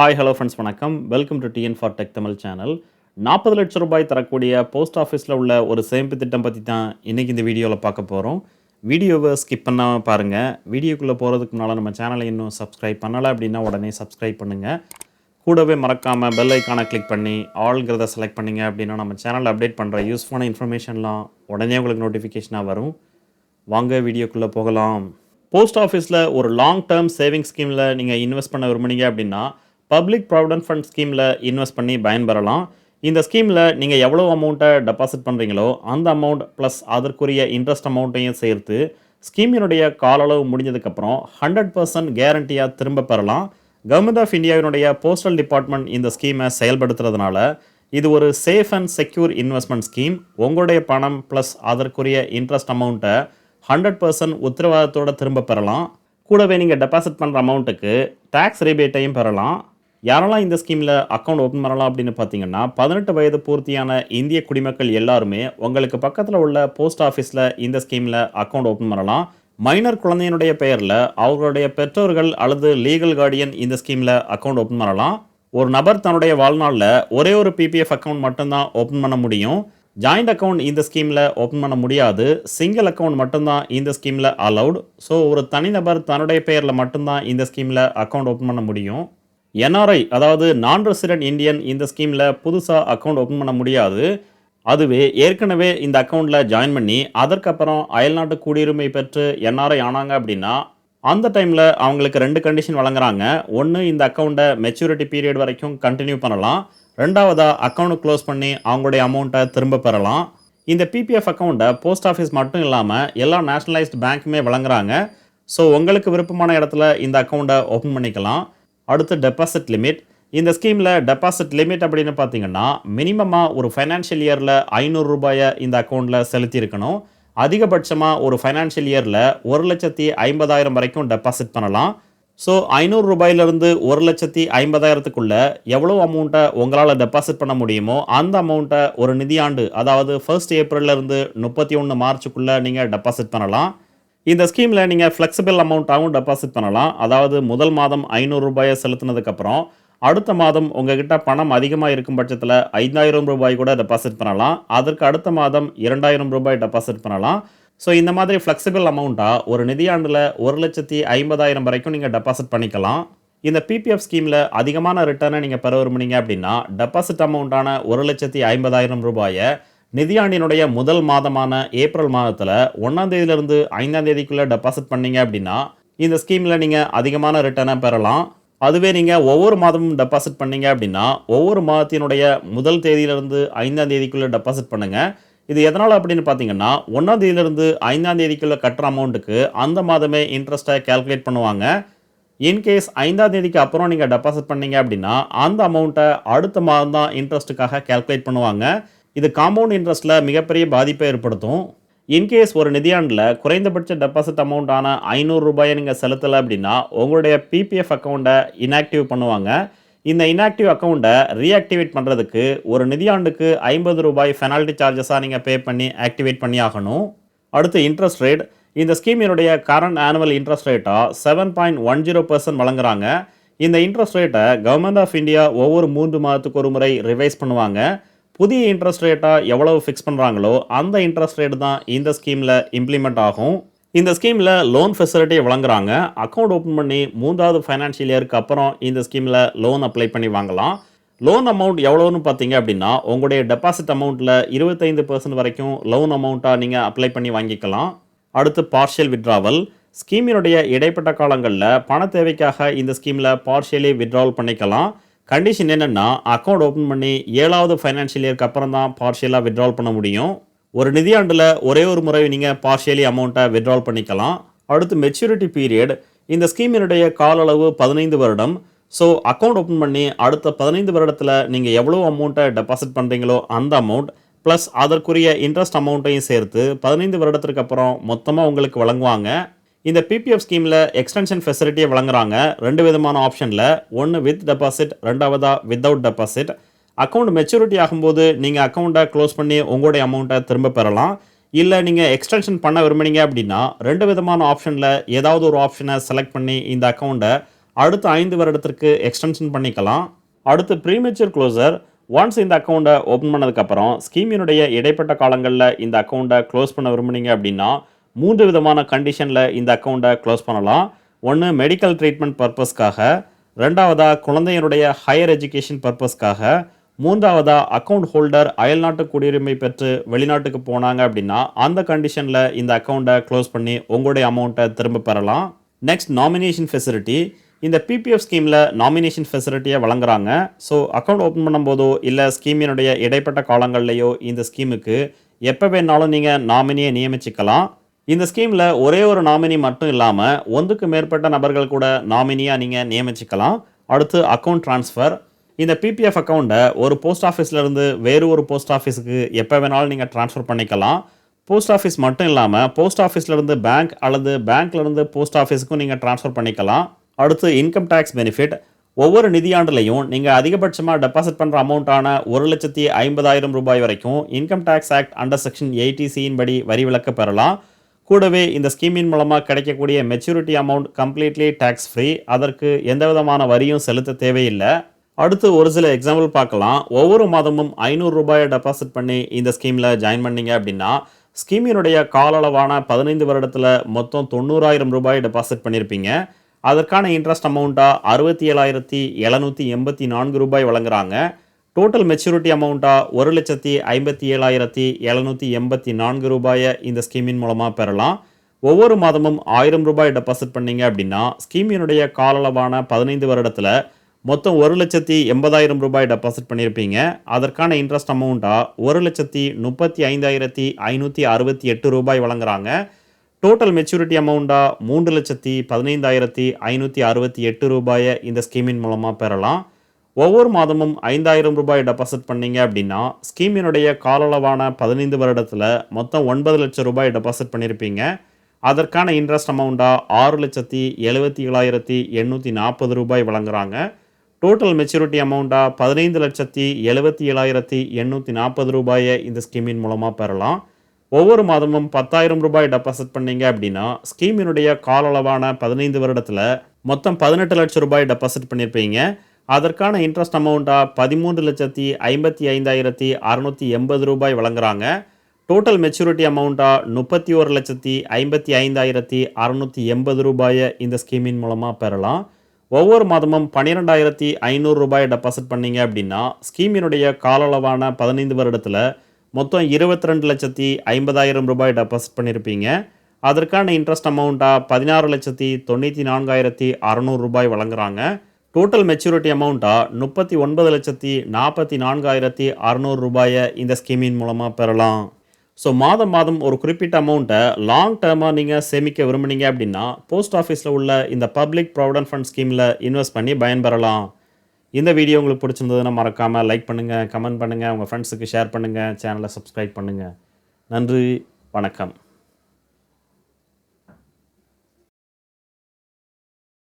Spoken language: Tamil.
ஹாய் ஹலோ ஃப்ரெண்ட்ஸ் வணக்கம். Welcome to TN for tech Tamil channel நாற்பது லட்சம் ரூபாய் தரக்கூடிய போஸ்ட் ஆஃபீஸில் உள்ள ஒரு சேமிப்பு திட்டம் பற்றி தான் இன்றைக்கி இந்த வீடியோவில் பார்க்க போகிறோம் வீடியோவை ஸ்கிப் பண்ணாமல் பாருங்கள் வீடியோக்குள்ளே போகிறதுக்கு முன்னால் நம்ம சேனலை இன்னும் சப்ஸ்கிரைப் பண்ணலை அப்படின்னா உடனே சப்ஸ்கிரைப் பண்ணுங்கள் கூடவே மறக்காமல் பெல் ஐக்கானை கிளிக் பண்ணி ஆல்ங்கிறத செலக்ட் பண்ணிங்க அப்படின்னா நம்ம சேனலில் அப்டேட் பண்ணுற யூஸ்ஃபுல்லான இன்ஃபர்மேஷன்லாம் உடனே உங்களுக்கு நோட்டிஃபிகேஷனாக வரும். வாங்க வீடியோக்குள்ளே போகலாம். போஸ்ட் ஆஃபீஸில் ஒரு லாங் டேர்ம் சேவிங் ஸ்கீமில் நீங்கள் இன்வெஸ்ட் பண்ண விரும்புனீங்க அப்படின்னா பப்ளிக் ப்ராவிடன்ட் ஃபண்ட் ஸ்கீமில் இன்வெஸ்ட் பண்ணி பயன்பெறலாம். இந்த ஸ்கீமில் நீங்கள் எவ்வளோ அமௌண்ட்டை டெபாசிட் பண்ணுறீங்களோ அந்த அமௌண்ட் ப்ளஸ் அதற்குரிய இன்ட்ரெஸ்ட் அமௌண்ட்டையும் சேர்த்து ஸ்கீமினுடைய கால அளவு முடிஞ்சதுக்கப்புறம் ஹண்ட்ரட் பர்சன்ட் கேரண்டியாக திரும்ப பெறலாம். கவர்மெண்ட் ஆஃப் இந்தியாவினுடைய போஸ்டல் டிபார்ட்மெண்ட் இந்த ஸ்கீமை செயல்படுத்துறதுனால இது ஒரு safe and secure investment scheme. உங்களுடைய பணம் ப்ளஸ் அதற்குரிய இன்ட்ரெஸ்ட் அமௌண்ட்டை ஹண்ட்ரட் பர்சன்ட் உத்தரவாதத்தோடு திரும்ப பெறலாம். கூடவே நீங்கள் டெபாசிட் பண்ணுற அமௌண்ட்டுக்கு டேக்ஸ் ரீபேட்டையும் பெறலாம். யாரெல்லாம் இந்த ஸ்கீமில் அக்கௌண்ட் ஓப்பன் பண்ணலாம் அப்படின்னு பார்த்தீங்கன்னா பதினெட்டு வயது பூர்த்தியான இந்திய குடிமக்கள் எல்லாருமே உங்களுக்கு பக்கத்தில் உள்ள போஸ்ட் ஆஃபீஸில் இந்த ஸ்கீமில் அக்கௌண்ட் ஓப்பன் பண்ணலாம். மைனர் குழந்தையினுடைய பெயரில் அவர்களுடைய பெற்றோர்கள் அல்லது லீகல் கார்டியன் இந்த ஸ்கீமில் அக்கௌண்ட் ஓப்பன் பண்ணலாம். ஒரு நபர் தன்னுடைய வாழ்நாளில் ஒரே ஒரு பிபிஎஃப் அக்கௌண்ட் மட்டும்தான் ஓப்பன் பண்ண முடியும். ஜாயிண்ட் அக்கௌண்ட் இந்த ஸ்கீமில் ஓப்பன் பண்ண முடியாது. சிங்கிள் அக்கௌண்ட் மட்டும்தான் இந்த ஸ்கீமில் அலவுட் ஸோ ஒரு தனிநபர் தன்னுடைய பெயரில் மட்டும்தான் இந்த ஸ்கீமில் அக்கௌண்ட் ஓப்பன் பண்ண முடியும். என்ஆர்ஐ அதாவது நான் ரெசிடென்ட் இந்தியன் இந்த ஸ்கீமில் புதுசாக அக்கௌண்ட் ஓப்பன் பண்ண முடியாது. அதுவே ஏற்கனவே இந்த அக்கௌண்ட்டில் ஜாயின் பண்ணி அதற்கப்புறம் அயல்நாட்டு குடியுரிமை பெற்று என்ஆர்ஐ ஆனாங்க அப்படின்னா அந்த டைமில் அவங்களுக்கு ரெண்டு கண்டிஷன் வழங்குறாங்க. ஒன்று இந்த அக்கௌண்ட்டை மெச்சூரிட்டி பீரியட் வரைக்கும் கண்டினியூ பண்ணலாம். ரெண்டாவதாக அக்கௌண்ட் க்ளோஸ் பண்ணி அவங்களுடைய அமௌண்ட்டை திரும்ப பெறலாம். இந்த பிபிஎஃப் அக்கௌண்ட்டை போஸ்ட் ஆஃபீஸ் மட்டும் இல்லாமல் எல்லா நேஷனலைஸ்ட் பேங்க்குமே வழங்குறாங்க. ஸோ உங்களுக்கு விருப்பமான இடத்துல இந்த அக்கௌண்ட்டை ஓப்பன் பண்ணிக்கலாம். அடுத்து டெபாசிட் லிமிட் இந்த ஸ்கீமில் டெபாசிட் லிமிட் அப்படின்னு பார்த்தீங்கன்னா மினிமமாக ஒரு ஃபைனான்ஷியல் இயரில் ஐநூறு ரூபாயை இந்த அக்கௌண்ட்டில் செலுத்தியிருக்கணும். அதிகபட்சமாக ஒரு ஃபைனான்ஷியல் இயரில் ஒரு லட்சத்தி ஐம்பதாயிரம் வரைக்கும் டெபாசிட் பண்ணலாம். ஸோ ஐநூறு ரூபாயிலிருந்து ஒரு லட்சத்தி ஐம்பதாயிரத்துக்குள்ளே எவ்வளோ அமௌண்ட்டை உங்களால் டெபாசிட் பண்ண முடியுமோ அந்த அமௌண்ட்டை ஒரு நிதியாண்டு அதாவது ஃபர்ஸ்ட் ஏப்ரல்லேருந்து முப்பத்தி ஒன்று மார்ச்சுக்குள்ளே நீங்கள் டெபாசிட் பண்ணலாம். இந்த ஸ்கீமில் நீங்கள் ஃப்ளெக்சிபிள் அமௌண்ட்டாகவும் டெபாசிட் பண்ணலாம். அதாவது முதல் மாதம் ஐநூறு ரூபாயை செலுத்தினதுக்கப்புறம் அடுத்த மாதம் உங்ககிட்ட பணம் அதிகமாக இருக்கும் பட்சத்தில் ஐந்தாயிரம் ரூபாய் கூட டெபாசிட் பண்ணலாம். அதற்கு அடுத்த மாதம் இரண்டாயிரம் ரூபாய் டெபாசிட் பண்ணலாம். ஸோ இந்த மாதிரி ஃப்ளெக்சிபிள் அமௌண்ட்டாக ஒரு நிதியாண்டில் ஒரு லட்சத்தி ஐம்பதாயிரம் வரைக்கும் நீங்கள் டெபாசிட் பண்ணிக்கலாம். இந்த பிபிஎஃப் ஸ்கீமில் அதிகமான ரிட்டர்னை நீங்கள் பெற விரும்புனீங்க அப்படின்னா டெபாசிட் அமௌண்ட்டான ஒரு லட்சத்தி ஐம்பதாயிரம் ரூபாயை நிதியாண்டினுடைய முதல் மாதமான ஏப்ரல் மாதத்தில் ஒன்றாம் தேதியிலிருந்து ஐந்தாம் தேதிக்குள்ளே டெபாசிட் பண்ணீங்க அப்படின்னா இந்த ஸ்கீமில் நீங்கள் அதிகமான ரிட்டர்னை பெறலாம். அதுவே நீங்கள் ஒவ்வொரு மாதமும் டெபாசிட் பண்ணீங்க அப்படின்னா ஒவ்வொரு மாதத்தினுடைய முதல் தேதியிலிருந்து ஐந்தாம் தேதிக்குள்ளே டெபாசிட் பண்ணுங்கள் இது எதனால் அப்படின்னு பார்த்தீங்கன்னா ஒன்றாம் தேதியிலிருந்து ஐந்தாம் தேதிக்குள்ளே கட்டுற அமௌண்ட்டுக்கு அந்த மாதமே இன்ட்ரெஸ்ட்டை கேல்குலேட் பண்ணுவாங்க. இன்கேஸ் ஐந்தாம் தேதிக்கு அப்புறம் நீங்கள் டெபாசிட் பண்ணீங்க அப்படின்னா அந்த அமௌண்ட்டை அடுத்த மாதம் தான் இன்ட்ரெஸ்ட்டுக்காக கேல்குலேட் பண்ணுவாங்க. இது காம்பவுண்ட் இன்ட்ரெஸ்ட்டில் மிகப்பெரிய பாதிப்பை ஏற்படுத்தும். இன்கேஸ் ஒரு நிதியாண்டில் குறைந்தபட்ச டெபாசிட் அமௌண்ட்டான ஐநூறு ரூபாயை நீங்கள் செலுத்தலை அப்படின்னா உங்களுடைய பிபிஎஃப் அக்கௌண்ட்டை இன்ஆக்டிவ் பண்ணுவாங்க. இந்த இன்ஆக்டிவ் அக்கௌண்ட்டை ரீஆக்டிவேட் பண்ணுறதுக்கு ஒரு நிதியாண்டுக்கு ஐம்பது ரூபாய் பெனால்ட்டி சார்ஜஸாக நீங்கள் பே பண்ணி ஆக்டிவேட் பண்ணி ஆகணும். அடுத்து இன்ட்ரெஸ்ட் ரேட் இந்த ஸ்கீமினுடைய கரண்ட் ஆனுவல் இன்ட்ரெஸ்ட் ரேட்டாக seven point one zero percent வழங்குறாங்க. இந்த இன்ட்ரெஸ்ட் ரேட்டை கவர்மெண்ட் ஆஃப் இந்தியா ஒவ்வொரு மூன்று மாதத்துக்கு ஒரு முறை ரிவைஸ் பண்ணுவாங்க. புதிய இன்ட்ரெஸ்ட் ரேட்டாக எவ்வளவு ஃபிக்ஸ் பண்ணுறாங்களோ அந்த இன்ட்ரெஸ்ட் ரேட் தான் இந்த ஸ்கீமில் இம்ப்ளிமெண்ட் ஆகும். இந்த ஸ்கீமில் லோன் ஃபெசிலிட்டியை வழங்குறாங்க. அக்கௌண்ட் ஓப்பன் பண்ணி மூன்றாவது ஃபைனான்ஷியல் இயருக்கு அப்புறம் இந்த ஸ்கீமில் லோன் அப்ளை பண்ணி வாங்கலாம். லோன் அமௌண்ட் எவ்வளோன்னு பார்த்தீங்க அப்படின்னா உங்களுடைய டெபாசிட் அமௌண்ட்டில் இருபத்தைந்து பர்சன்ட் வரைக்கும் லோன் அமௌண்ட்டாக நீங்கள் அப்ளை பண்ணி வாங்கிக்கலாம். அடுத்து பார்ஷியல் விட்ராவல் ஸ்கீமினுடைய இடைப்பட்ட காலங்களில் பண தேவைக்காக இந்த ஸ்கீமில் பார்ஷியலி விட்ராவல் பண்ணிக்கலாம். கண்டிஷன் என்னென்னா அக்கௌண்ட் ஓப்பன் பண்ணி ஏழாவது ஃபைனான்ஷியல் இயர்க்கு அப்புறம் தான் பார்ஷியலாக விட்ரால் பண்ண முடியும். ஒரு நிதியாண்டில் ஒரே ஒரு முறை நீங்கள் பார்ஷியலி அமௌண்ட்டை விட்ரால் பண்ணிக்கலாம். அடுத்து மெச்சூரிட்டி பீரியட் இந்த ஸ்கீமினுடைய கால அளவு பதினைந்து வருடம். ஸோ அக்கௌண்ட் ஓப்பன் பண்ணி அடுத்த பதினைந்து வருடத்தில் நீங்கள் எவ்வளோ அமௌண்ட்டை டெபாசிட் பண்ணுறீங்களோ அந்த அமௌண்ட் ப்ளஸ் அதற்குரிய இன்ட்ரெஸ்ட் அமௌண்ட்டையும் சேர்த்து பதினைந்து வருடத்திற்கு அப்புறம் மொத்தமாக உங்களுக்கு வழங்குவாங்க. இந்த பிபிஎஃப் ஸ்கீமில் எக்ஸ்டென்ஷன் ஃபெசிலிட்டியை வழங்குறாங்க ரெண்டு விதமான ஆப்ஷனில் ஒன்று வித் டெபாசிட் ரெண்டாவதாக வித்தவுட் டெபாசிட் அக்கௌண்ட் மெச்சூரிட்டி ஆகும்போது நீங்கள் அக்கௌண்ட்டை க்ளோஸ் பண்ணி உங்களுடைய அமௌண்ட்டை திரும்ப பெறலாம். இல்லை நீங்கள் எக்ஸ்டென்ஷன் பண்ண விரும்புனீங்க அப்படின்னா ரெண்டு விதமான ஆப்ஷனில் ஏதாவது ஒரு ஆப்ஷனை செலக்ட் பண்ணி இந்த அக்கௌண்ட்டை அடுத்த ஐந்து வருடத்திற்கு எக்ஸ்டென்ஷன் பண்ணிக்கலாம். அடுத்து ப்ரீமெச்சூர் க்ளோசர் ஒன்ஸ் இந்த அக்கௌண்ட்டை ஓப்பன் பண்ணதுக்கப்புறம் ஸ்கீமினுடைய இடைப்பட்ட காலங்களில் இந்த அக்கௌண்ட்டை க்ளோஸ் பண்ண விரும்புனீங்க அப்படின்னா மூன்று விதமான கண்டிஷனில் இந்த அக்கௌண்ட்டை க்ளோஸ் பண்ணலாம். ஒன்று மெடிக்கல் ட்ரீட்மெண்ட் பர்பஸ்க்காக ரெண்டாவதாக குழந்தையினுடைய ஹையர் எஜுகேஷன் பர்பஸ்க்காக மூன்றாவதாக அக்கௌண்ட் ஹோல்டர் அயல்நாட்டு குடியுரிமை பெற்று வெளிநாட்டுக்கு போனாங்க அப்படின்னா அந்த கண்டிஷனில் இந்த அக்கௌண்ட்டை க்ளோஸ் பண்ணி உங்களுடைய அமௌண்ட்டை திரும்ப பெறலாம். நெக்ஸ்ட் நாமினேஷன் ஃபெசிலிட்டி இந்த பிபிஎஃப் ஸ்கீமில் நாமினேஷன் ஃபெசிலிட்டியை வழங்குறாங்க. ஸோ அக்கௌண்ட் ஓப்பன் பண்ணும்போதோ இல்லை ஸ்கீமினுடைய இடைப்பட்ட காலங்கள்லையோ இந்த ஸ்கீமுக்கு எப்போ வேணாலும் நீங்கள் நாமினியை நியமிச்சிக்கலாம். இந்த ஸ்கீமில் ஒரே ஒரு நாமினி மட்டும் இல்லாமல் ஒன்றுக்கு மேற்பட்ட நபர்கள் கூட நாமினியாக நீங்கள் நியமிச்சிக்கலாம். அடுத்து அக்கௌண்ட் ட்ரான்ஸ்ஃபர் இந்த பிபிஎஃப் அக்கௌண்ட்டை ஒரு போஸ்ட் ஆஃபீஸ்லேருந்து வேறு ஒரு போஸ்ட் ஆஃபீஸுக்கு எப்போ வேணாலும் நீங்கள் ட்ரான்ஸ்ஃபர் பண்ணிக்கலாம். போஸ்ட் ஆஃபீஸ் மட்டும் இல்லாமல் போஸ்ட் ஆஃபீஸ்லேருந்து பேங்க் அல்லது பேங்க்லேருந்து போஸ்ட் ஆஃபீஸுக்கும் நீங்கள் ட்ரான்ஸ்ஃபர் பண்ணிக்கலாம். அடுத்து இன்கம் டேக்ஸ் பெனிஃபிட் ஒவ்வொரு நிதியாண்டுலையும் நீங்கள் அதிகபட்சமாக டெபாசிட் பண்ணுற அமௌண்ட்டான ஒரு லட்சத்தி ஐம்பதாயிரம் ரூபாய் வரைக்கும் income tax act under section எயிட்டிசியின் படி வரி விலக்கு பெறலாம். கூடவே இந்த ஸ்கீமின் மூலமாக கிடைக்கக்கூடிய maturity amount completely tax free அதற்கு எந்த விதமான வரியும் செலுத்த தேவையில்லை. அடுத்து ஒரு சில எக்ஸாம்பிள் பார்க்கலாம். ஒவ்வொரு மாதமும் ஐநூறு ரூபாயை டெபாசிட் பண்ணி இந்த ஸ்கீமில் ஜாயின் பண்ணீங்க அப்படின்னா ஸ்கீமினுடைய கால அளவான பதினைந்து வருடத்தில் மொத்தம் தொண்ணூறாயிரம் ரூபாய் டெபாசிட் பண்ணியிருப்பீங்க அதற்கான இன்ட்ரெஸ்ட் அமௌண்ட்டாக அறுபத்தி ஏழாயிரத்தி எழுநூற்றி எண்பத்தி நான்கு ரூபாய் வழங்குறாங்க. டோட்டல் மெச்சூரிட்டி அமௌண்ட்டாக ஒரு லட்சத்தி ஐம்பத்தி ஏழாயிரத்தி எழுநூற்றி எண்பத்தி நான்கு ரூபாயை இந்த ஸ்கீமின் மூலமாக பெறலாம். ஒவ்வொரு மாதமும் ஆயிரம் ரூபாய் டெபாசிட் பண்ணீங்க அப்படின்னா ஸ்கீமினுடைய கால அளவான பதினைந்து வருடத்தில் மொத்தம் ஒரு லட்சத்தி எண்பதாயிரம் ரூபாய் டெபாசிட் பண்ணியிருப்பீங்க அதற்கான இன்ட்ரெஸ்ட் அமௌண்ட்டாக ஒரு லட்சத்தி முப்பத்தி ஐந்தாயிரத்தி ஐநூற்றி அறுபத்தி எட்டு ரூபாய் வழங்குறாங்க. டோட்டல் மெச்சூரிட்டி அமௌண்ட்டாக மூன்று லட்சத்தி பதினைந்தாயிரத்தி ஐநூற்றி அறுபத்தி எட்டு ரூபாயை இந்த ஸ்கீமின் மூலமாக பெறலாம். ஒவ்வொரு மாதமும் ஐந்தாயிரம் ரூபாய் டெபாசிட் பண்ணீங்க அப்படின்னா ஸ்கீமினுடைய காலளவான பதினைந்து வருடத்தில் மொத்தம் ஒன்பது லட்சம் ரூபாய் டெபாசிட் பண்ணியிருப்பீங்க அதற்கான இன்ட்ரெஸ்ட் அமௌண்ட்டாக ஆறு லட்சத்தி எழுபத்தி ஏழாயிரத்தி எண்ணூற்றி நாற்பது ரூபாய் வழங்குறாங்க. டோட்டல் மெச்சூரிட்டி அமௌண்ட்டாக பதினைந்து லட்சத்தி எழுபத்தி ஏழாயிரத்தி எண்ணூற்றி நாற்பது ரூபாயை இந்த ஸ்கீமின் மூலமாக பெறலாம். ஒவ்வொரு மாதமும் பத்தாயிரம் ரூபாய் டெபாசிட் பண்ணீங்க அப்படின்னா ஸ்கீமினுடைய காலளவான பதினைந்து வருடத்தில் மொத்தம் பதினெட்டு லட்சம் ரூபாய் டெபாசிட் பண்ணியிருப்பீங்க அதற்கான இன்ட்ரெஸ்ட் அமௌண்ட்டாக பதிமூன்று லட்சத்தி ஐம்பத்தி ஐந்தாயிரத்தி அறநூற்றி எண்பது ரூபாய் வழங்குறாங்க. டோட்டல் மெச்சூரிட்டி அமௌண்ட்டாக முப்பத்தி ஒரு லட்சத்தி ஐம்பத்தி ஐந்தாயிரத்தி அறநூற்றி எண்பது ரூபாயை இந்த ஸ்கீமின் மூலமாக பெறலாம். ஒவ்வொரு மாதமும் பன்னிரெண்டாயிரத்தி ஐநூறு ரூபாய் டெபாசிட் பண்ணீங்க அப்படின்னா ஸ்கீமினுடைய கால அளவான பதினைந்து வருடத்தில் மொத்தம் இருபத்தி ரெண்டு லட்சத்தி ஐம்பதாயிரம் ரூபாய் டெபாசிட் பண்ணியிருப்பீங்க அதற்கான இன்ட்ரெஸ்ட் அமௌண்ட்டாக பதினாறு லட்சத்தி தொண்ணூற்றி நான்காயிரத்தி அறநூறு ரூபாய் வழங்குறாங்க. டோட்டல் மெச்சூரிட்டி அமௌண்ட்டாக முப்பத்தி ஒன்பது லட்சத்தி நாற்பத்தி நான்காயிரத்தி அறநூறு ரூபாயை இந்த ஸ்கீமின் மூலமாக பெறலாம். ஸோ மாதம் மாதம் ஒரு குறிப்பிட்ட அமௌண்ட்டை லாங் டேர்மாக நீங்கள் சேமிக்க விரும்புனீங்க அப்படின்னா போஸ்ட் ஆஃபீஸில் உள்ள இந்த பப்ளிக் ப்ராவிடன்ட் ஃபண்ட் ஸ்கீமில் இன்வெஸ்ட் பண்ணி பயன்பெறலாம். இந்த வீடியோ உங்களுக்கு பிடிச்சிருந்ததுன்னா மறக்காமல் லைக் பண்ணுங்கள் கமெண்ட் பண்ணுங்கள் உங்கள் ஃப்ரெண்ட்ஸுக்கு ஷேர் பண்ணுங்கள் சேனலை சப்ஸ்கிரைப் பண்ணுங்கள் நன்றி வணக்கம்.